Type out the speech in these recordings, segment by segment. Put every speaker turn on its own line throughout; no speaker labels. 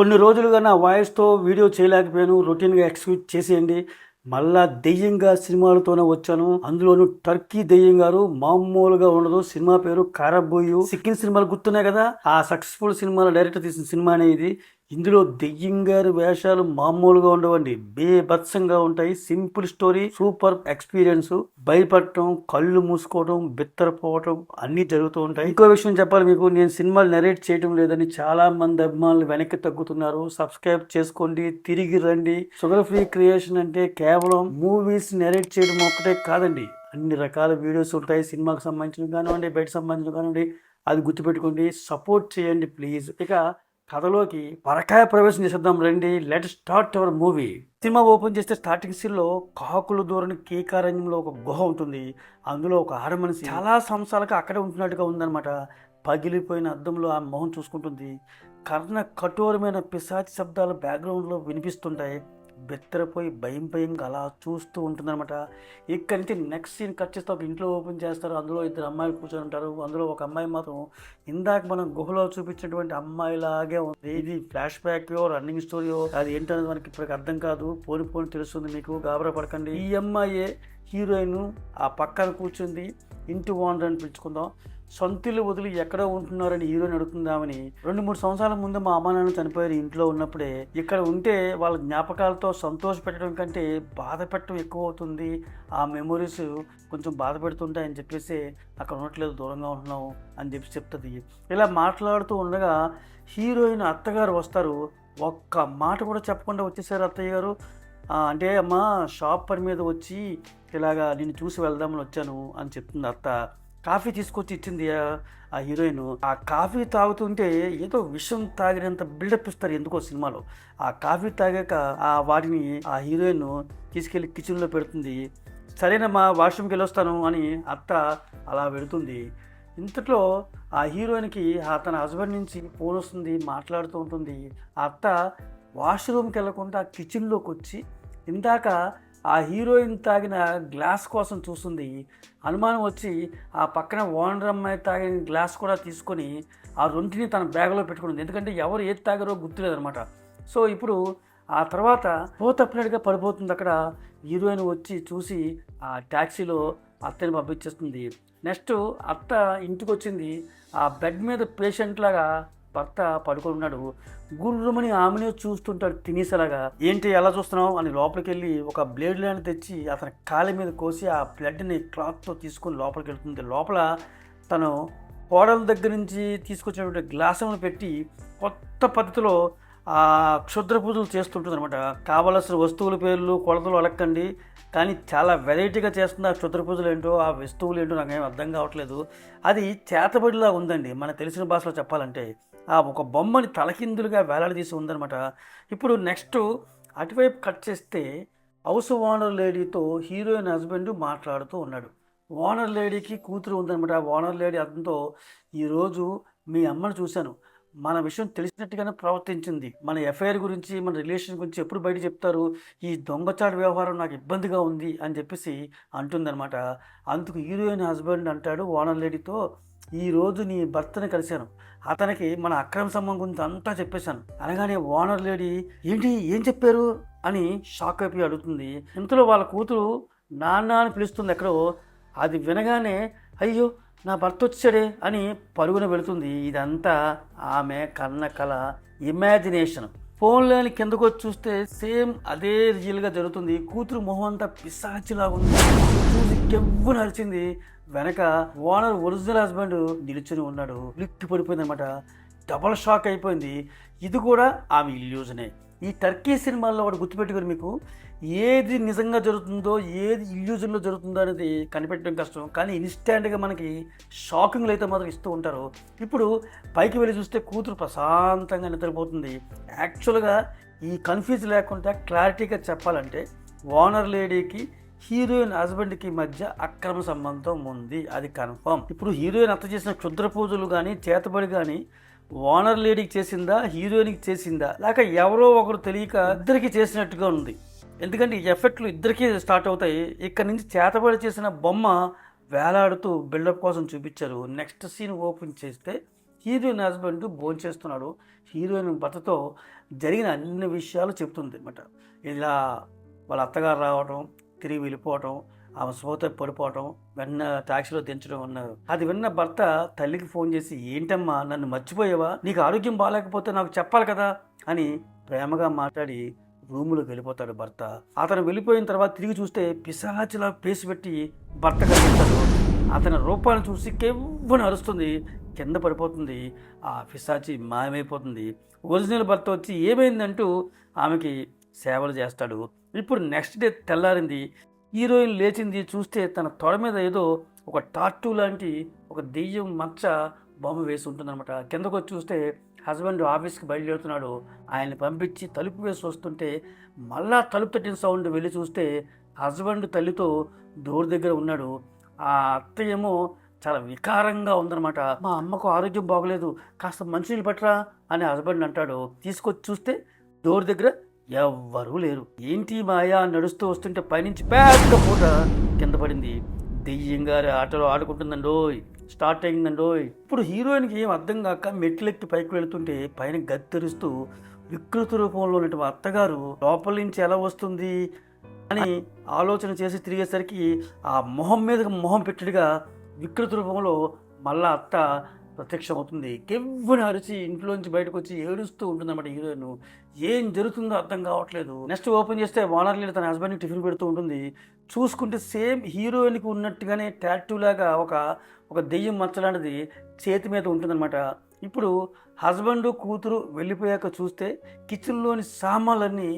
కొన్ని రోజులుగా నా వాయిస్తో వీడియో చేయలేకపోయాను. రొటీన్గా ఎక్స్క్యూజ్ చేసేయండి. మళ్ళా దెయ్యంగా సినిమాలతోనే వచ్చాను. అందులోను టర్కీ దెయ్యం గారు మామూలుగా ఉండదు. సినిమా పేరు కారబోయు. సిక్కిం సినిమాలు గుర్తున్నాయి కదా? ఆ సక్సెస్ఫుల్ సినిమాల డైరెక్టర్ తీసిన సినిమానే ఇది. ఇందులో దెయ్యంగారి వేషాలు మామూలుగా ఉండవండి. బేభత్సంగా ఉంటాయి. సింపుల్ స్టోరీ సూపర్ ఎక్స్పీరియన్స్ భయపడటం కళ్ళు మూసుకోవడం బిత్తరపోవటం అన్నీ జరుగుతూ ఉంటాయి. ఇంకో విషయం చెప్పాలి మీకు నేను సినిమాలు నెరేట్ చేయడం లేదని చాలా మంది అభిమానులు వెనక్కి తగ్గుతున్నారు. సబ్స్క్రైబ్ చేసుకోండి తిరిగి రండి. షుగర్ ఫ్రీ క్రియేషన్ అంటే కేవలం మూవీస్ నెరేట్ చేయడం ఒక్కటే కాదండి. అన్ని రకాల వీడియోస్ ఉంటాయి. సినిమాకి సంబంధించిన కానివ్వండి బయట సంబంధించిన కానివ్వండి అది గుర్తుపెట్టుకోండి. సపోర్ట్ చేయండి ప్లీజ్. ఇక కథలోకి పరకాయ ప్రవేశం చేసేద్దాం రండి. Let start our movie cinema open చేస్తే స్టార్టింగ్ సీన్లో కాకులు దూరని కేకారణ్యంలో ఒక గుహ ఉంటుంది. అందులో ఒక ఆడ మనిషి చాలా సంవత్సరాలకు అక్కడే ఉంటున్నట్టుగా ఉందన్నమాట. పగిలిపోయిన అద్దంలో ఆ మొహం చూసుకుంటుంది. కర్ణ కఠోరమైన పిశాచి శబ్దాలు బ్యాక్గ్రౌండ్లో వినిపిస్తుంటాయి. బెత్తరపోయి భయం భయంగా అలా చూస్తూ ఉంటుందన్నమాట. ఇక్కడి నుంచి నెక్స్ట్ సీన్ కట్ చేస్తే ఒక ఇంట్లో ఓపెన్ చేస్తారు. అందులో ఇద్దరు అమ్మాయిలు కూర్చొని ఉంటారు. అందులో ఒక అమ్మాయి మాత్రం ఇందాక మనం గుహలో చూపించినటువంటి అమ్మాయిలాగే ఉంది. ఇది ఫ్లాష్ బ్యాక్ రన్నింగ్ స్టోరీయో అది ఏంటనేది మనకి ఇప్పటికి అర్థం కాదు. పోని పోని తెలుస్తుంది మీకు. గాబరా పడకండి. ఈ అమ్మాయే హీరోయిన్. ఆ పక్కన కూర్చుంది. ఇంటి ఓనర్ అని పిలుచుకుందాం. సొంతిల్లు వదిలి ఎక్కడ ఉంటున్నారని హీరోని అడుగుతుందామని రెండు మూడు సంవత్సరాల ముందు మా అమ్మ నాన్న చనిపోయారు ఇంట్లో ఉన్నప్పుడే. ఇక్కడ ఉంటే వాళ్ళ జ్ఞాపకాలతో సంతోష పెట్టడం కంటే బాధ పెట్టడం ఎక్కువ అవుతుంది. ఆ మెమొరీస్ కొంచెం బాధ పెడుతుంటాయని చెప్పేసి అక్కడ ఉండట్లేదు దూరంగా ఉంటున్నాం అని చెప్పి చెప్తుంది. ఇలా మాట్లాడుతూ ఉండగా హీరోయిన్ అత్తగారు వస్తారు. ఒక్క మాట కూడా చెప్పకుండా వచ్చేసారు అత్తయ్య గారు. అంటే అమ్మ షాప్ పని మీద వచ్చి ఇలాగా నేను చూసి వెళ్దామని వచ్చాను అని చెప్తుంది అత్త. కాఫీ తీసుకొచ్చి ఇచ్చింది ఆ- హీరోయిన్. ఆ కాఫీ తాగుతుంటే ఏదో విషం తాగినంత బిల్డప్ ఇస్తారు ఎందుకో సినిమాలో. ఆ కాఫీ తాగాక ఆ వాటిని ఆ హీరోయిన్ తీసుకెళ్ళి కిచెన్లో పెడుతుంది. సరేనమ్మా వాష్రూమ్కి వెళ్ళొస్తాను అని అత్త అలా వెళుతుంది ఇంతట్లో ఆ హీరోయిన్కి ఆ తన హస్బెండ్ నుంచి ఫోన్ వస్తుంది మాట్లాడుతూ ఉంటుంది. ఆ అత్త వాష్రూమ్కి వెళ్ళకుండా కిచెన్లోకి వచ్చి ఇందాక ఆ హీరోయిన్ తాగిన గ్లాస్ కోసం చూస్తుంది. అనుమానం వచ్చి ఆ పక్కన ఓనర్ అమ్మాయి తాగిన గ్లాస్ కూడా తీసుకొని ఆ రెంటిని తన బ్యాగ్లో పెట్టుకుంది ఎందుకంటే ఎవరు ఏది తాగారో గుర్తులేదనమాట సో ఇప్పుడు ఆ తర్వాత ఓ తప్పినట్టుగా పడిపోతుంది అక్కడ. హీరోయిన్ వచ్చి చూసి ఆ ట్యాక్సీలో అత్తని పంపించేస్తుంది. నెక్స్ట్ అత్త ఇంటికి వచ్చింది ఆ బెడ్ మీద పేషెంట్ లాగా భర్త పడుకొని ఉన్నాడు. గుర్రమని ఆమెనే చూస్తుంటాడు తినేసేలాగా. ఏంటి ఎలా చూస్తున్నావు అని లోపలికి వెళ్ళి ఒక బ్లేడ్ లాంటి తెచ్చి అతని కాలి మీద కోసి ఆ బ్లడ్ని క్లాత్తో తీసుకొని లోపలికి వెళ్తుంది. లోపల తను కోడల దగ్గర నుంచి తీసుకొచ్చినటువంటి గ్లాసులను పెట్టి కొత్త పద్ధతిలో క్షుద్ర పూజలు చేస్తుంటుంది అనమాట కావలసిన వస్తువుల పేర్లు కొలతలు అలక్కండి. కానీ చాలా వెరైటీగా చేస్తుంది ఆ క్షుద్ర పూజలు ఏంటో ఆ వస్తువులు ఏంటో నాకేం అర్థం కావట్లేదు. అది చేతబడిలా ఉందండి. మనకు తెలిసిన భాషలో చెప్పాలంటే ఆ ఒక బొమ్మని తలకిందులుగా వేలాడదీసి ఉందనమాట ఇప్పుడు నెక్స్ట్ అటువైపు కట్ చేస్తే హౌస్ ఓనర్ లేడీతో హీరోయిన్ హస్బెండ్ మాట్లాడుతూ ఉన్నాడు. ఓనర్ లేడీకి కూతురు ఉందనమాట ఆ ఓనర్ లేడీ అతనితో ఈరోజు మీ అమ్మను చూశాను. మన విషయం తెలిసినట్టుగానే ప్రవర్తించింది. మన ఎఫ్ఐఆర్ గురించి మన రిలేషన్ గురించి ఎప్పుడు బయట చెప్తారు? ఈ దొంగచాటు వ్యవహారం నాకు ఇబ్బందిగా ఉంది అని చెప్పేసి అంటుందన్నమాట. అందుకు హీరోయిన్ హస్బెండ్ అంటాడు ఓనర్ లేడీతో ఈరోజు నీ భర్తని కలిశాను. అతనికి మన అక్రమ సంబంధం గురించి అంతా చెప్పేశాను. అనగానే ఓనర్ లేడీ ఏంటి? ఏం చెప్పారు? అని షాక్ అయిపోయి అడుగుతుంది. ఇంతలో వాళ్ళ కూతురు నాన్న అని పిలుస్తుంది ఎక్కడో. అది వినగానే అయ్యో నా భర్త వచ్చాడే అని పరుగున వెళుతుంది. ఇదంతా ఆమె కన్న కళ ఇమాజినేషన్ ఫోన్లోని కిందకు వచ్చి చూస్తే సేమ్ అదే రియల్గా జరుగుతుంది. కూతురు మొహం అంతా పిశాచిలా ఉంది. చూసి గెవ్వు నడిచింది వెనక ఓనర్ ఒరిజినల్ హస్బెండ్ నిలుచుని ఉన్నాడు. లిక్కి పడిపోయింది అనమాట డబల్ షాక్ అయిపోయింది. ఇది కూడా ఆమె ఇల్యూజనే ఈ టర్కీ సినిమాల్లో వాడు గుర్తుపెట్టుకుని మీకు. ఏది నిజంగా జరుగుతుందో ఏది ఇల్యూజన్లో జరుగుతుందో అనేది కనిపెట్టడం కష్టం. కానీ ఇన్స్టాంట్గా మనకి షాకింగ్లు అయితే మాత్రం ఇస్తూ ఉంటారు. ఇప్పుడు పైకి వెళ్ళి చూస్తే కూతురు ప్రశాంతంగా నిద్రపోతుంది. యాక్చువల్గా ఈ కన్ఫ్యూజ్ లేకుండా క్లారిటీగా చెప్పాలంటే ఓనర్ లేడీకి హీరోయిన్ హస్బెండ్కి మధ్య అక్రమ సంబంధం ఉంది. అది కన్ఫర్మ్ ఇప్పుడు హీరోయిన్ అత్త చేసిన క్షుద్ర పూజలు కానీ చేతబడి కానీ ఓనర్ లేడీకి చేసిందా హీరోయిన్కి చేసిందా లేక ఎవరో ఒకరు తెలియక ఇద్దరికి చేసినట్టుగా ఉంది. ఎందుకంటే ఈ ఎఫెక్ట్లు ఇద్దరికీ స్టార్ట్ అవుతాయి. ఇక్కడ నుంచి చేతబడి చేసిన బొమ్మ వేలాడుతూ బిల్డప్ కోసం చూపించారు. నెక్స్ట్ సీన్ ఓపెన్ చేస్తే హీరోయిన్ హస్బెండ్ భోంచేస్తున్నాడు హీరోయిన్ భర్తతో జరిగిన అన్ని విషయాలు చెప్తుంది అనమాట ఇలా వాళ్ళ అత్తగారు రావడం తిరిగి వెళ్ళిపోవటం ఆమె సోత పడిపోవటం వెన్న టాక్సీలో దించడం అన్నారు. అది విన్న భర్త తల్లికి ఫోన్ చేసి ఏంటమ్మా నన్ను మర్చిపోయావా? నీకు ఆరోగ్యం బాగాలేకపోతే నాకు చెప్పాలి కదా? అని ప్రేమగా మాట్లాడి రూములోకి వెళ్ళిపోతాడు భర్త. అతను వెళ్ళిపోయిన తర్వాత తిరిగి చూస్తే పిశాచిలా పేసి పెట్టి భర్త కనిపిస్తాడు. అతని రూపాన్ని చూసి కెవ్వని అరుస్తుంది. కింద పడిపోతుంది. ఆ పిశాచి మాయమైపోతుంది. ఒరిజినల్ భర్త వచ్చి ఏమైందంటూ? ఆమెకి సేవలు చేస్తాడు. ఇప్పుడు నెక్స్ట్ డే తెల్లారింది. హీరోయిన్ లేచింది చూస్తే తన తొడ మీద ఏదో ఒక టాటూ లాంటి ఒక దెయ్యం మచ్చ బొమ్మ వేసి ఉంటుందన్నమాట. కిందకు వచ్చి చూస్తే హస్బెండ్ ఆఫీస్కి బయలుదేరుతున్నాడు. ఆయన్ని పంపించి తలుపు వేసి వస్తుంటే మళ్ళా తలుపు తట్టిన సౌండ్ వెళ్ళి చూస్తే హస్బెండ్ తల్లితో డోర్ దగ్గర ఉన్నాడు. ఆ అత్తయ్యేమో చాలా వికారంగా ఉందన్నమాట. మా అమ్మకు ఆరోగ్యం బాగలేదు కాస్త మంచినీళ్ళు పట్టరా అని హస్బెండ్ అంటాడు. తీసుకొచ్చి చూస్తే డోర్ దగ్గర ఎవ్వరూ లేరు. ఏంటి మాయా? నడుస్తూ వస్తుంటే పైనుంచి పెద్ద పూట కింద పడింది. దెయ్యం గారి ఆటలో ఆడుకుంటుందండోయ్. స్టార్ట్ అయిందండోయ్. ఇప్పుడు హీరోయిన్కి ఏం అర్థం కాక మెట్లెక్కి పైకి వెళుతుంటే పైన గత్తెరుస్తూ వికృత రూపంలో ఉన్నటువంటి అత్తగారు లోపల నుంచి ఎలా వస్తుంది? అని ఆలోచన చేసి తిరిగేసరికి ఆ మొహం మీద మొహం పెట్టిగా వికృత రూపంలో మళ్ళా అత్త ప్రత్యక్షం అవుతుంది కెవ్వుని అరిచి ఇంట్లోంచి బయటకు వచ్చి ఏడుస్తూ ఉంటుందన్నమాట హీరోయిన్. ఏం జరుగుతుందో అర్థం కావట్లేదు. నెక్స్ట్ ఓపెన్ చేస్తే ఓనర్ లేడు తన హస్బెండ్కి టిఫిన్ పెడుతూ ఉంటుంది. చూసుకుంటే సేమ్ హీరోయిన్కి ఉన్నట్టుగానే టాటూ లాగా ఒక ఒక దెయ్యం మచ్చలాంటిది చేతి మీద ఉంటుందన్నమాట. ఇప్పుడు హస్బెండ్ కూతురు వెళ్ళిపోయాక చూస్తే కిచెన్లోని సామాన్లన్నీ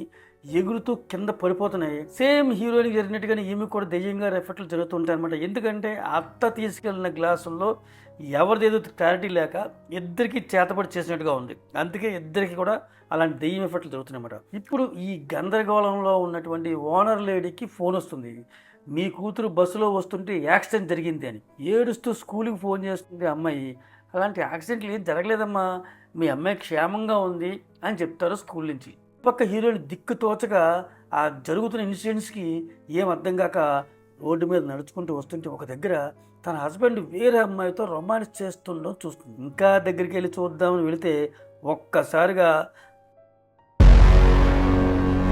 ఎగురుతూ కింద పడిపోతున్నాయి. సేమ్ హీరోయిన్కి జరిగినట్టుగానే ఈమె కూడా దెయ్యంగా ఎఫెక్ట్లు జరుగుతుంటాయి అనమాట ఎందుకంటే అత్త తీసుకెళ్ళిన గ్లాసుల్లో ఎవరిదేదో క్లారిటీ లేక ఇద్దరికి చేతపడి చేసినట్టుగా ఉంది. అందుకే ఇద్దరికి కూడా అలాంటి దెయ్యం ఎఫెక్ట్లు జరుగుతున్నాయన్నమాట. ఇప్పుడు ఈ గందరగోళంలో ఉన్నటువంటి ఓనర్ లేడీకి ఫోన్ వస్తుంది. మీ కూతురు బస్సులో వస్తుంటే యాక్సిడెంట్ జరిగింది అని. ఏడుస్తూ స్కూల్కి ఫోన్ చేస్తుంది అమ్మాయి. అలాంటి యాక్సిడెంట్లు ఏం జరగలేదమ్మా. మీ అమ్మాయి క్షేమంగా ఉంది అని చెప్తారు స్కూల్ నుంచి. పక్క హీరోయిన్ దిక్కు తోచగా ఆ జరుగుతున్న ఇన్సిడెంట్స్కి ఏం అర్థం కాక రోడ్డు మీద నడుచుకుంటూ వస్తుంటే ఒక దగ్గర తన హస్బెండ్ వేరే అమ్మాయితో రొమాన్స్ చేస్తుండడం చూస్తుంది. ఇంకా దగ్గరికి వెళ్ళి చూద్దామని వెళితే ఒక్కసారిగా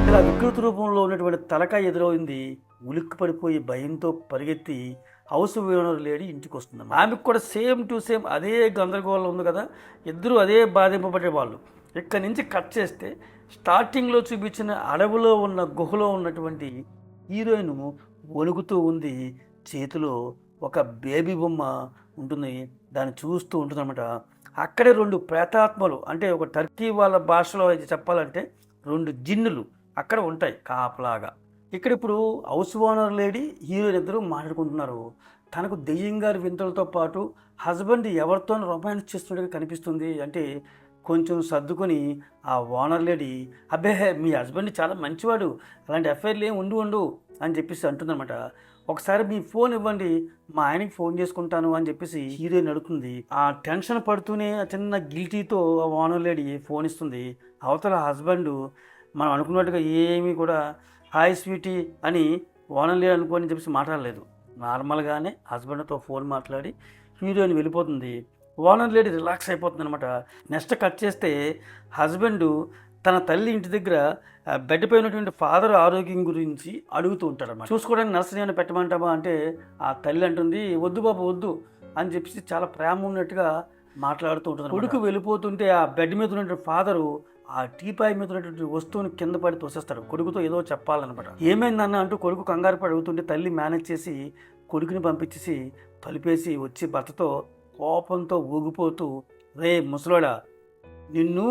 ఇలా వికృత రూపంలో ఉన్నటువంటి తలకాయ ఎదురైంది ఉలిక్కి పడిపోయి భయంతో పరిగెత్తి హౌస్ ఓనర్ లేడీ ఇంటికి వస్తుంది ఆమెకు కూడా సేమ్ టు సేమ్ అదే గందరగోళం ఉంది కదా. ఇద్దరు అదే బాధింపబడే వాళ్ళు. ఇక్కడి నుంచి కట్ చేస్తే స్టార్టింగ్లో చూపించిన అడవిలో ఉన్న గుహలో ఉన్నటువంటి హీరోయిన్ వణుకుతూ ఉంది. చేతిలో ఒక బేబీ బొమ్మ ఉంటుంది. దాన్ని చూస్తూ ఉంటుందన్నమాట. అక్కడే రెండు ప్రేతాత్మలు అంటే ఒక టర్కీ వాళ్ళ భాషలో అయితే చెప్పాలంటే రెండు జిన్నులు అక్కడ ఉంటాయి కాపలాగా. ఇక్కడ ఇప్పుడు హౌస్ ఓనర్ లేడీ హీరోయిన్ ఇద్దరు మాట్లాడుకుంటున్నారు. తనకు దెయ్యం గారి వింతలతో పాటు హస్బెండ్ ఎవరితో రొమాన్స్ చేస్తున్నట్టుగా కనిపిస్తుంది. అంటే కొంచెం సర్దుకొని ఆ ఓనర్ లేడీ అబ్బే మీ హస్బెండ్ చాలా మంచివాడు అలాంటి అఫైర్లు ఏం ఉండు ఉండు అని చెప్పేసి అంటుందన్నమాట. ఒకసారి మీ ఫోన్ ఇవ్వండి మా ఆయనకి ఫోన్ చేసుకుంటాను అని చెప్పేసి హీరోయిన్ అడుగుతుంది. ఆ టెన్షన్ పడుతూనే ఆ చిన్న గిల్టీతో ఆ ఓనర్ లేడీ ఫోన్ ఇస్తుంది. అవతల హస్బెండ్ మనం అనుకున్నట్టుగా ఏమీ కూడా హాయ్ స్వీటీ అని ఓనర్ లేడీ అనుకోని చెప్పేసి మాట్లాడలేదు. నార్మల్గానే హస్బెండ్తో ఫోన్ మాట్లాడి హీరోయిన్ వెళ్ళిపోతుంది. ఓనర్ లేడీ రిలాక్స్ అయిపోతుంది అనమాట నెక్స్ట్ కట్ చేస్తే హస్బెండ్ తన తల్లి ఇంటి దగ్గర ఆ, బెడ్ పై ఉన్నటువంటి ఫాదర్ ఆరోగ్యం గురించి అడుగుతూ ఉంటాడు అన్నమాట. చూసుకోవడానికి నర్సరీ అని పెట్టమంటామా అంటే ఆ తల్లి అంటుంది వద్దు బాబు వద్దు అని చెప్పేసి చాలా ప్రేమ ఉన్నట్టుగా మాట్లాడుతూ ఉంటుంది కొడుకు వెళ్ళిపోతుంటే ఆ బెడ్ మీద ఉన్నటువంటి ఫాదరు ఆ టీపాయ్ మీద ఉన్నటువంటి వస్తువుని కింద పడి తోసేస్తాడు కొడుకుతో ఏదో చెప్పాలన్నమాట. ఏమైందన్న అంటూ కొడుకు కంగారు పడి అడుగుతుంటే తల్లి మేనేజ్ చేసి కొడుకుని పంపించేసి తలుపేసి వచ్చి భర్తతో కోపంతో ఊగిపోతూ రే ముసలోడా నిన్ను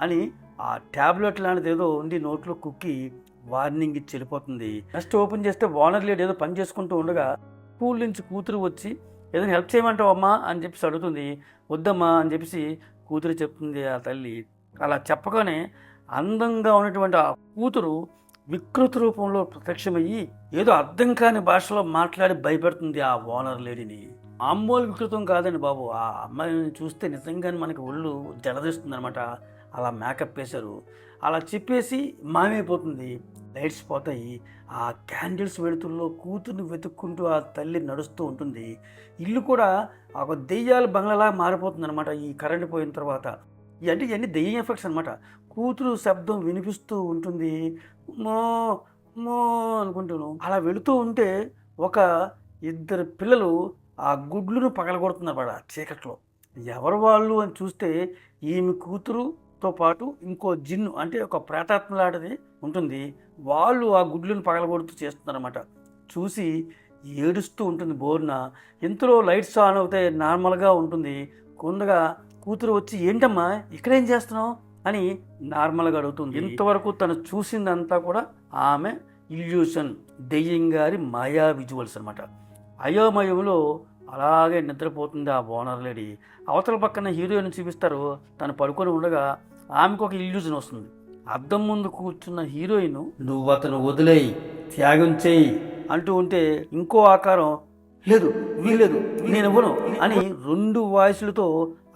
అని ఆ ట్యాబ్లెట్ లాంటిది ఏదో ఉండి నోట్లో కుక్కి వార్నింగ్ ఇచ్చి వెళ్ళిపోతుంది. నెక్స్ట్ ఓపెన్ చేస్తే ఓనర్ లేడు ఏదో పని చేసుకుంటూ ఉండగా స్కూల్ నుంచి కూతురు వచ్చి ఏదైనా హెల్ప్ చేయమంటావు అమ్మా? అని చెప్పేసి అడుగుతుంది. వద్దమ్మా అని చెప్పేసి కూతురు చెప్తుంది ఆ తల్లి. అలా చెప్పగానే అందంగా ఉన్నటువంటి ఆ కూతురు వికృత రూపంలో ప్రత్యక్షమయ్యి ఏదో అర్థం కాని భాషలో మాట్లాడి భయపెడుతుంది ఆ ఓనర్ లేడీని. మామూలు వికృతం కాదండి బాబు. ఆ అమ్మాయిని చూస్తే నిజంగానే మనకి ఒళ్ళు జలదీస్తుందనమాట అలా మేకప్ వేశారు. అలా చెప్పేసి మామైపోతుంది లైట్స్ పోతాయి. ఆ క్యాండిల్స్ వెళుతుల్లో కూతుర్ని వెతుక్కుంటూ ఆ తల్లి నడుస్తూ ఉంటుంది. ఇల్లు కూడా ఒక దెయ్యాల బంగ్లాలా మారిపోతుంది అనమాట ఈ కరెంట్ పోయిన తర్వాత. అంటే ఇవన్నీ దెయ్యం ఎఫెక్ట్స్ అనమాట కూతురు శబ్దం వినిపిస్తూ ఉంటుంది. మో మో అనుకుంటాను. అలా వెళుతూ ఉంటే ఒక ఇద్దరు పిల్లలు ఆ గుడ్లను పగలగొడుతున్నారు ఆ చీకట్లో. ఎవరు వాళ్ళు అని చూస్తే ఈమె కూతురుతో పాటు ఇంకో జిన్ను అంటే ఒక ప్రేతాత్మలాంటిది ఉంటుంది. వాళ్ళు ఆ గుడ్లను పగలగొడుతూ చేస్తున్నారన్నమాట. చూసి ఏడుస్తూ ఉంటుంది బోర్న. ఇంతలో లైట్స్ ఆన్ అవుతాయి నార్మల్గా ఉంటుంది. కొందగా కూతురు వచ్చి ఏంటమ్మా ఇక్కడేం చేస్తున్నావు? అని నార్మల్గా అడుగుతుంది. ఇంతవరకు తను చూసిందంతా కూడా ఆమె ఇల్యూషన్ దెయ్యం గారి మాయా విజువల్స్ అనమాట అయోమయంలో అలాగే నిద్రపోతుంది ఆ ఓనర్ లేడీ. అవతల పక్కన హీరోయిన్ చూపిస్తారు తను పడుకొని ఉండగా ఆమెకు ఒక ఇల్యూజన్ వస్తుంది. అద్దం ముందు కూర్చున్న హీరోయిన్ నువ్వు అతను వదిలేయి త్యాగం చేయి అంటూ ఉంటే ఇంకో ఆకారం లేదు వీలేదు నేను ఇవ్వను అని రెండు వాయిస్లతో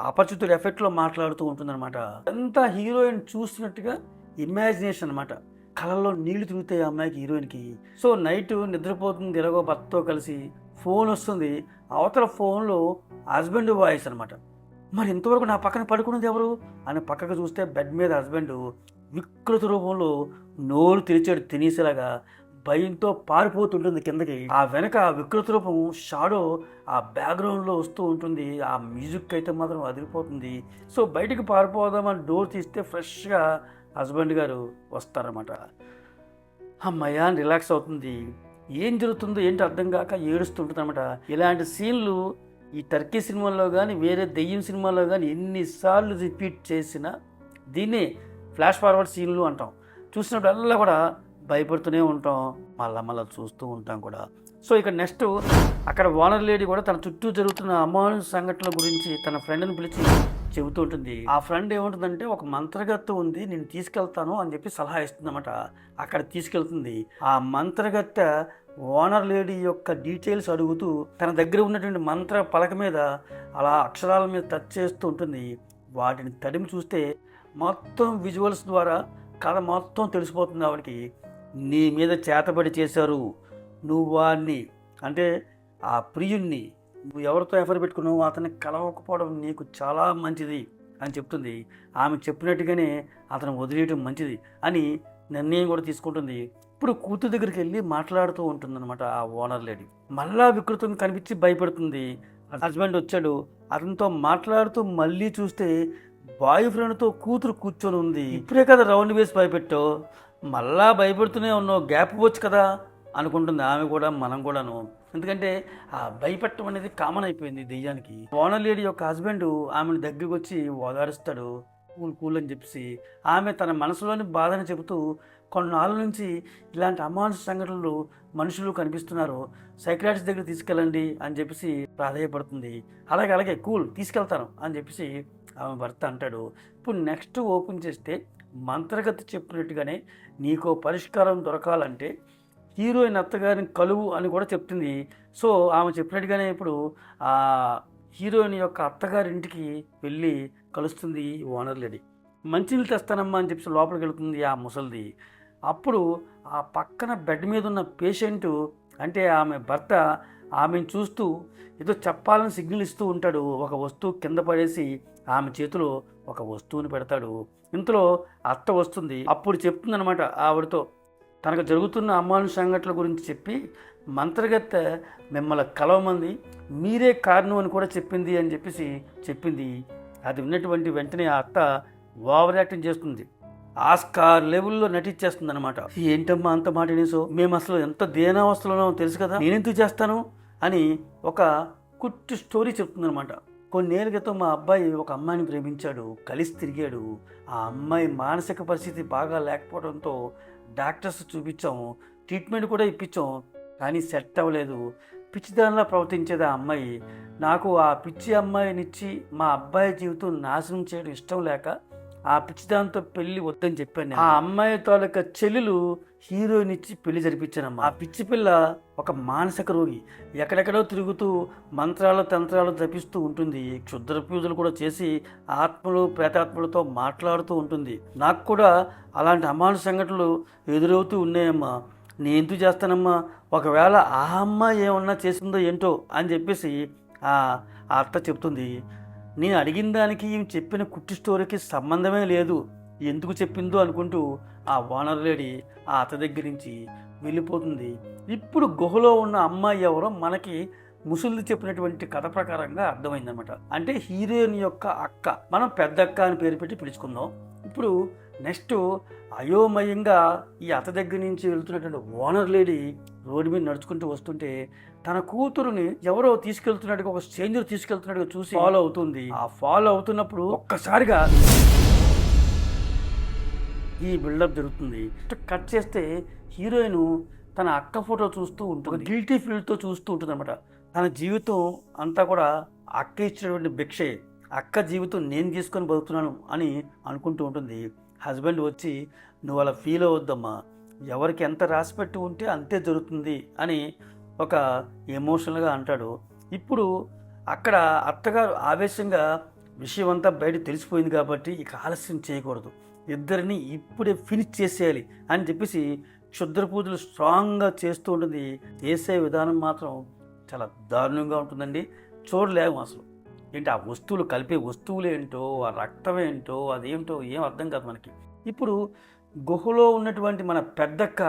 అపరిచితుడు ఎఫెక్ట్లో మాట్లాడుతూ ఉంటుందన్నమాట. అంతా హీరోయిన్ చూస్తున్నట్టుగా ఇమాజినేషన్ అనమాట కళ్ళల్లో నీళ్ళు తిరుగుతాయి ఆ అమ్మాయికి హీరోయిన్కి. సో నైట్ నిద్రపోతుంది ఎలాగో భర్తతో కలిసి ఫోన్ వస్తుంది. అవతల ఫోన్లో హస్బెండ్ వాయిస్ అనమాట మరి ఇంతవరకు నా పక్కన పడుకున్నది ఎవరు? అని పక్కకు చూస్తే బెడ్ మీద హస్బెండ్ వికృత రూపంలో నోరు తెరిచాడు తినేసేలాగా భయంతో పారిపోతుంటుంది కిందకి. ఆ వెనక వికృత రూపం షాడో ఆ బ్యాక్గ్రౌండ్లో వస్తూ ఉంటుంది. ఆ మ్యూజిక్ అయితే మాత్రం అదిరిపోతుంది. సో బయటికి పారిపోదామని డోర్ తీస్తే ఫ్రెష్గా హస్బెండ్ గారు వస్తారన్నమాట. అమ్మయ్య రిలాక్స్ అవుతుంది. ఏం జరుగుతుందో ఏంటి అర్థం కాక ఏడుస్తుంటుంది అనమాట ఇలాంటి సీన్లు ఈ టర్కీ సినిమాల్లో కానీ వేరే దెయ్యం సినిమాల్లో కానీ ఎన్నిసార్లు రిపీట్ చేసినా దీన్ని ఫ్లాష్ ఫార్వర్డ్ సీన్లు అంటాం. చూసినప్పుడల్లా కూడా భయపడుతూనే ఉంటాం. మళ్ళా మళ్ళీ చూస్తూ ఉంటాం కూడా. సో ఇక నెక్స్ట్ అక్కడ ఓనర్ లేడీ కూడా తన చుట్టూ జరుగుతున్న అమానుష సంఘటనల గురించి తన ఫ్రెండ్ని పిలిచి చెబుతూ ఉంటుంది. ఆ ఫ్రెండ్ ఏముంటుందంటే ఒక మంత్రగత్తు ఉంది నేను తీసుకెళ్తాను అని చెప్పి సలహా ఇస్తుందన్నమాట. అక్కడ తీసుకెళ్తుంది. ఆ మంత్రగత్త ఓనర్ లేడీ యొక్క డీటెయిల్స్ అడుగుతూ తన దగ్గర ఉన్నటువంటి మంత్ర పలక మీద అలా అక్షరాల మీద టచ్ చేస్తూ ఉంటుంది. వాటిని తడిమి చూస్తే మొత్తం విజువల్స్ ద్వారా కథ మొత్తం తెలిసిపోతుంది ఆవిడకి. నీ మీద చేతబడి చేశారు. నువ్వు వాడిని అంటే ఆ ప్రియుణ్ణి. నువ్వు ఎవరితో ఎఫర్ పెట్టుకున్నావు అతన్ని కలవకపోవడం నీకు చాలా మంచిది అని చెప్తుంది. ఆమె చెప్పినట్టుగానే అతను వదిలేయడం మంచిది అని నిర్ణయం కూడా తీసుకుంటుంది. ఇప్పుడు కూతురు దగ్గరికి వెళ్ళి మాట్లాడుతూ ఉంటుందన్నమాట ఆ ఓనర్ లేడీ మళ్ళా వికృతం కనిపించి భయపడుతుంది. హస్బెండ్ వచ్చాడు. అతనితో మాట్లాడుతూ మళ్ళీ చూస్తే బాయ్ ఫ్రెండ్తో కూతురు కూర్చొని ఉంది. ఇప్పుడే కదా రౌండ్ వేసి భయపెట్టావు మళ్ళా భయపెడుతూనే ఉన్నావు. గ్యాప్ వచ్చు కదా అనుకుంటుంది ఆమె కూడా మనం కూడాను. ఎందుకంటే ఆ భయపెట్టడం అనేది కామన్ అయిపోయింది దెయ్యానికి. ఓనర్ లేడీ యొక్క హస్బెండ్ ఆమెను దగ్గరికి వచ్చి ఓదారుస్తాడు కూల్ కూల్ అని చెప్పేసి. ఆమె తన మనసులోని బాధని చెబుతూ కొన్నాళ్ళ నుంచి ఇలాంటి అమానుష సంఘటనలు మనుషులు కనిపిస్తున్నారు. సైక్రాటిస్ట్ దగ్గర తీసుకెళ్ళండి అని చెప్పేసి ప్రాధాయపడుతుంది. అలాగే అలాగే కూల్ తీసుకెళ్తాను అని చెప్పేసి ఆమె భర్త అంటాడు. ఇప్పుడు నెక్స్ట్ ఓపెన్ చేస్తే మంత్రగతి చెప్పినట్టుగానే నీకో పరిష్కారం దొరకాలంటే హీరోయిన్ అత్తగారిని కలువు అని కూడా చెప్తుంది. సో ఆమె చెప్పినట్టుగానే ఇప్పుడు ఆ హీరోయిన్ యొక్క అత్తగారి ఇంటికి వెళ్ళి కలుస్తుంది ఓనర్ లేడీ. మంచినీళ్ళు తెస్తానమ్మా అని చెప్పి లోపలికి వెళ్తుంది ఆ ముసలిది. అప్పుడు ఆ పక్కన బెడ్ మీద ఉన్న పేషెంట్ అంటే ఆమె భర్త ఆమెను చూస్తూ ఏదో చెప్పాలని సిగ్నల్ ఇస్తూ ఉంటాడు. ఒక వస్తువు కింద పడేసి ఆమె చేతిలో ఒక వస్తువుని పెడతాడు. ఇంతలో అత్త వస్తుంది. అప్పుడు చెప్తుందనమాట ఆవిడతో తనకు జరుగుతున్న అమ్మాను సంఘటనల గురించి చెప్పి మంత్రగత్త మిమ్మల్ని కలవమంది మీరే కారణం అని కూడా చెప్పింది అని చెప్పేసి చెప్పింది. అది విన్నటువంటి వెంటనే ఆ అత్త ఓవర్ యాక్టింగ్ చేస్తుంది. ఆస్కార్ లెవెల్లో నటించేస్తుంది అనమాట ఏంటమ్మా అంత మాట అనేసో? మేము అసలు ఎంత దేనావస్థలో తెలుసు కదా? నేనెందుకు చేస్తాను? అని ఒక కుట్టి స్టోరీ చెప్తుందనమాట కొన్నేళ్ళ క్రితం మా అబ్బాయి ఒక అమ్మాయిని ప్రేమించాడు. కలిసి తిరిగాడు. ఆ అమ్మాయి మానసిక పరిస్థితి బాగా లేకపోవడంతో డాక్టర్స్ చూపించాము ట్రీట్మెంట్ కూడా ఇప్పించాం కానీ సెట్ అవ్వలేదు. పిచ్చిదానిలా ప్రవర్తించేది ఆ అమ్మాయి. నాకు ఆ పిచ్చి అమ్మాయినిచ్చి మా అబ్బాయి జీవితం నాశనం చేయడం ఇష్టం లేక ఆ పిచ్చిదాంతో పెళ్ళి వద్దని చెప్పాను. ఆ అమ్మాయి తాలూకా చెల్లెలు హీరోయిన్ ఇచ్చి పెళ్ళి జరిపించానమ్మా. ఆ పిచ్చి పిల్ల ఒక మానసిక రోగి. ఎక్కడెక్కడో తిరుగుతూ మంత్రాలు తంత్రాలు జపిస్తూ ఉంటుంది. క్షుద్ర పూజలు కూడా చేసి ఆత్మలు ప్రేతాత్మలతో మాట్లాడుతూ ఉంటుంది. నాకు కూడా అలాంటి అమానుష సంఘటనలు ఎదురవుతూ ఉన్నాయమ్మా. నేను ఎందుకు చేస్తానమ్మా? ఒకవేళ ఆ అమ్మాయి ఏమన్నా చేసిందో ఏంటో అని చెప్పేసి ఆ అత్త చెప్తుంది. నేను అడిగిన దానికి ఈమె చెప్పిన కుట్టి స్టోరీకి సంబంధమే లేదు. ఎందుకు చెప్పిందో అనుకుంటూ ఆ ఓనర్ లేడీ ఆ అత్త దగ్గర నుంచి వెళ్ళిపోతుంది. ఇప్పుడు గుహలో ఉన్న అమ్మాయి ఎవరో మనకి ముసలిది చెప్పినటువంటి కథ ప్రకారంగా అర్థమైందనమాట అంటే హీరోయిన్ యొక్క అక్క. మనం పెద్దక్క అని పేరు పెట్టి పిలుచుకుందాం. ఇప్పుడు నెక్స్ట్ అయోమయంగా ఈ అత్త దగ్గర నుంచి వెళ్తున్నటువంటి ఓనర్ లేడీ రోడ్డు మీద నడుచుకుంటూ వస్తుంటే తన కూతురుని ఎవరో తీసుకెళ్తున్నట్టుగా ఒక స్ట్రేంజర్ తీసుకెళ్తున్నట్టుగా చూసి ఫాలో అవుతుంది. ఆ ఫాలో అవుతున్నప్పుడు ఒక్కసారిగా ఈ బిల్డప్ జరుగుతుంది. కట్ చేస్తే హీరోయిన్ తన అక్క ఫోటో చూస్తూ ఉంటుంది. గిల్టీ ఫీల్డ్తో చూస్తూ ఉంటుంది అనమాట తన జీవితం అంతా కూడా అక్క ఇచ్చినటువంటి భిక్షే. అక్క జీవితం నేను తీసుకొని బతుకుతున్నాను అని అనుకుంటూ ఉంటుంది. హస్బెండ్ వచ్చి నువ్వు అలా ఫీల్ అవ్వద్దమ్మా. ఎవరికి ఎంత రాసిపెట్టి ఉంటే అంతే జరుగుతుంది అని ఒక ఎమోషనల్గా అంటాడు. ఇప్పుడు అక్కడ అత్తగారు ఆవేశంగా విషయం అంతా బయట తెలిసిపోయింది కాబట్టి ఇక ఆలస్యం చేయకూడదు. ఇద్దరిని ఇప్పుడే ఫినిష్ చేసేయాలి అని చెప్పేసి క్షుద్ర పూజలు స్ట్రాంగ్గా చేస్తూ ఉంటుంది. చేసే విధానం మాత్రం చాలా దారుణంగా ఉంటుందండి. చూడలేము అసలు. ఏంటి ఆ వస్తువులు కలిపే వస్తువులు ఏంటో ఆ రక్తం ఏంటో అదేంటో ఏం అర్థం కాదు మనకి. ఇప్పుడు గుహలో ఉన్నటువంటి మన పెద్దక్క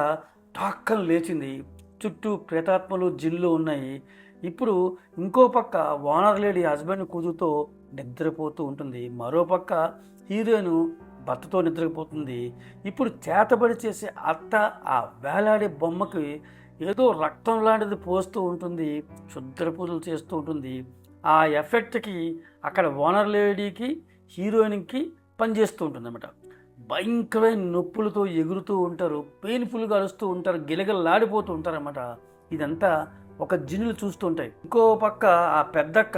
టాక్కన లేచింది. చుట్టూ ప్రేతాత్మలు జిల్లు ఉన్నాయి. ఇప్పుడు ఇంకో పక్క ఓనర్ లేడీ హస్బెండ్ కూతురుతో నిద్రపోతూ ఉంటుంది. మరో పక్క హీరోయిన్ భర్తతో నిద్రపోతుంది. ఇప్పుడు చేతబడి చేసే అత్త ఆ వేలాడే బొమ్మకి ఏదో రక్తం లాంటిది పోస్తూ ఉంటుంది. శుద్ర పూజలు చేస్తూ ఉంటుంది. ఆ ఎఫెక్ట్కి అక్కడ ఓనర్ లేడీకి హీరోయిన్కి పనిచేస్తూ ఉంటుంది అన్నమాట భయంకరమైన నొప్పులతో ఎగురుతూ ఉంటారు పెయిన్ఫుల్గా అరుస్తూ ఉంటారు గిలగలాడిపోతూ ఉంటారు అన్నమాట ఇదంతా ఒక జిన్నులు చూస్తూ ఉంటాయి. ఇంకో పక్క ఆ పెద్దక్క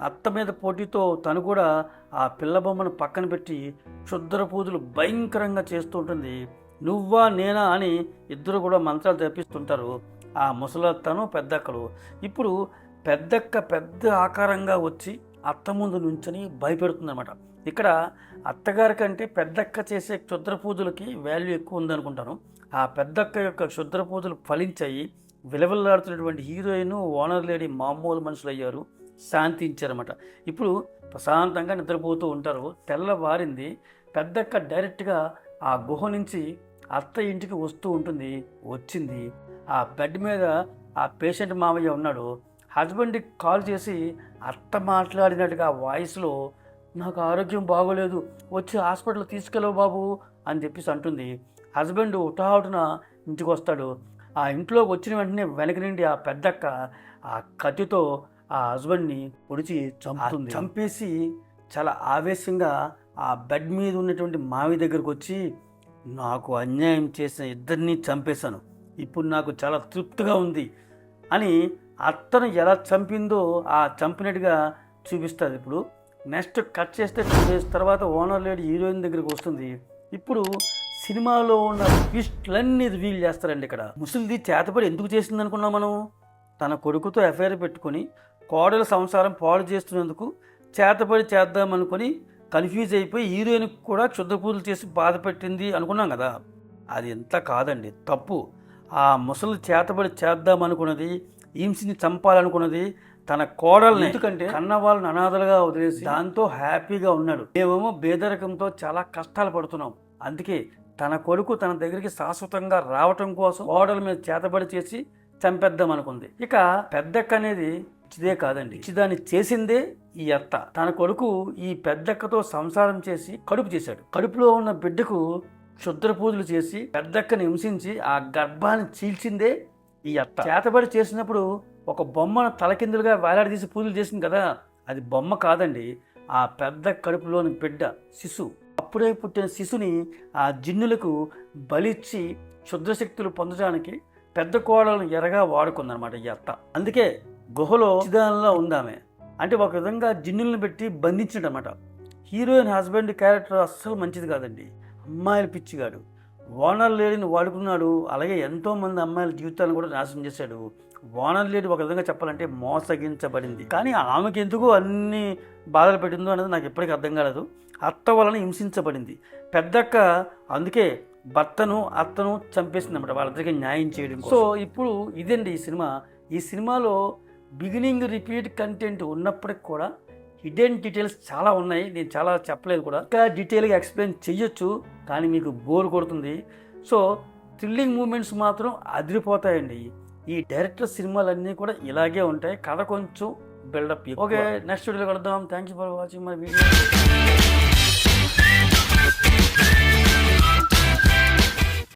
అత్త మీద పోటీతో తను కూడా ఆ పిల్ల బొమ్మను పక్కన పెట్టి క్షుద్ర పూజలు భయంకరంగా చేస్తూ ఉంటుంది. నువ్వా నేనా అని ఇద్దరు కూడా మంత్రాలు తెప్పిస్తుంటారు ఆ ముసలత్తను పెద్దక్కలు. ఇప్పుడు పెద్దక్క పెద్ద ఆకారంగా వచ్చి అత్త ముందు నుంచొని భయపెడుతుందన్నమాట. ఇక్కడ అత్తగారి కంటే పెద్దక్క చేసే క్షుద్ర పూజలకి వాల్యూ ఎక్కువ ఉందనుకుంటాను ఆ పెద్దక్క యొక్క క్షుద్ర పూజలు ఫలించాయి. విలవిల్లాడుతున్నటువంటి హీరోయిన్ ఓనర్ లేడీ మామూలు మనుషులు అయ్యారు శాంతించారన్నమాట. ఇప్పుడు ప్రశాంతంగా నిద్రపోతూ ఉంటారు. తెల్లవారింది. పెద్దక్క డైరెక్ట్గా ఆ గుహ నుంచి అత్త ఇంటికి వస్తూ ఉంటుంది. వచ్చింది. ఆ బెడ్ మీద ఆ పేషెంట్ మామయ్య ఉన్నాడు. హస్బెండ్కి కాల్ చేసి అత్త మాట్లాడినట్టుగా వాయిస్లో నాకు ఆరోగ్యం బాగోలేదు వచ్చి హాస్పిటల్ తీసుకెళ్ళవు బాబు? అని చెప్పేసి అంటుంది. హస్బెండ్ ఉటాహుటున ఇంటికి వస్తాడు ఆ ఇంట్లోకి వచ్చిన వెంటనే వెనక నుండి ఆ పెద్దక్క ఆ కత్తితో ఆ హస్బెండ్ని పొడిచి చంపుతుంది. చంపేసి చాలా ఆవేశంగా ఆ బెడ్ మీద ఉన్నటువంటి మావి దగ్గరకు వచ్చి నాకు అన్యాయం చేసిన ఇద్దరిని చంపేశాను. ఇప్పుడు నాకు చాలా తృప్తిగా ఉంది అని అత్తను ఎలా చంపిందో ఆ చంపినట్టుగా చూపిస్తుంది. ఇప్పుడు నెక్స్ట్ కట్ చేస్తే టూ డేస్ తర్వాత ఓనర్ లేడీ హీరోయిన్ దగ్గరికి వస్తుంది. ఇప్పుడు సినిమాలో ఉన్న ట్విస్ట్లన్నీ రివీల్ చేస్తారండి ఇక్కడ. ముసలిది చేతపడి ఎందుకు చేసింది అనుకున్నాం మనం? తన కొడుకుతో ఎఫ్ఐఆర్ పెట్టుకొని కోడల సంసారం పాడు చేస్తున్నందుకు చేతపడి చేద్దామనుకొని కన్ఫ్యూజ్ అయిపోయి హీరోయిన్ కూడా క్షుద్రపూజలు చేసి బాధ పెట్టింది అనుకున్నాం కదా. అది ఎంత కాదండి తప్పు. ఆ ముసలి చేతబడి చేద్దామనుకున్నది ఈంసిని చంపాలనుకున్నది తన కోడల్ని. ఎందుకంటే కన్న వాళ్ళని అనాథలుగా వదిలేసి దాంతో హ్యాపీగా ఉన్నాడు. మేమేమో బేదరికంతో చాలా కష్టాలు పడుతున్నాం. అందుకే తన కొడుకు తన దగ్గరికి శాశ్వతంగా రావటం కోసం కోడల మీద చేతబడి చేసి చంపేద్దాం అనుకుంది. ఇక పెద్దక్క అనేది ఇచ్చిదే కాదండి. ఇచ్చిదాన్ని చేసిందే ఈ అత్త. తన కొడుకు ఈ పెద్దక్కతో సంసారం చేసి కడుపు చేశాడు. కడుపులో ఉన్న బిడ్డకు క్షుద్ర పూజలు చేసి పెద్దక్కని హింసించి ఆ గర్భాన్ని చీల్చిందే ఈ అత్త. చేతబడి చేసినప్పుడు ఒక బొమ్మను తలకిందులుగా వేలాడదీసి పూజలు చేసింది కదా అది బొమ్మ కాదండి ఆ పెద్ద కడుపులోని బిడ్డ శిశు. అప్పుడే పుట్టిన శిశుని ఆ జిన్నులకు బలిచ్చి క్షుద్రశక్తులు పొందడానికి పెద్ద కోడలను ఎరగా వాడుకుందనమాట ఈ అత్త. అందుకే గుహలో చిదానంలో ఉందామే. అంటే ఒక విధంగా జిన్నులను పెట్టి బంధించినమాట హీరోయిన్ హస్బెండ్ క్యారెక్టర్ అస్సలు మంచిది కాదండి. అమ్మాయిల పిచ్చిగాడు. ఓనర్ లేడిని వాడుకున్నాడు. అలాగే ఎంతోమంది అమ్మాయిల జీవితాలను కూడా నాశనం చేశాడు. ఓనర్ లేడి ఒక విధంగా చెప్పాలంటే మోసగించబడింది. కానీ ఆమెకి ఎందుకు అన్ని బాధలు పెట్టిందో అనేది నాకు ఎప్పటికీ అర్థం కాలేదు. అత్త వలన హింసించబడింది. పెద్దక్క అందుకే భర్తను అత్తను చంపేసింది అనమాట వాళ్ళిద్దరికి న్యాయం చేయడం సో ఇప్పుడు ఇదండి ఈ సినిమా? ఈ సినిమాలో బిగినింగ్ రిపీట్ కంటెంట్ ఉన్నప్పటికి కూడా హిడెన్ డీటెయిల్స్ చాలా ఉన్నాయి. నేను చాలా చెప్పలేదు కూడా. ఇంకా డీటెయిల్గా ఎక్స్ప్లెయిన్ చేయొచ్చు కానీ మీకు బోర్ కొడుతుంది. సో థ్రిల్లింగ్ మూమెంట్స్ మాత్రం అదిరిపోతాయండి. ఈ డైరెక్టర్ సినిమాలన్నీ కూడా ఇలాగే ఉంటాయి. కథ కొంచెం బిల్డప్ ఓకే నెక్స్ట్ వీడియోలో కలుద్దాం. Thank you for watching my video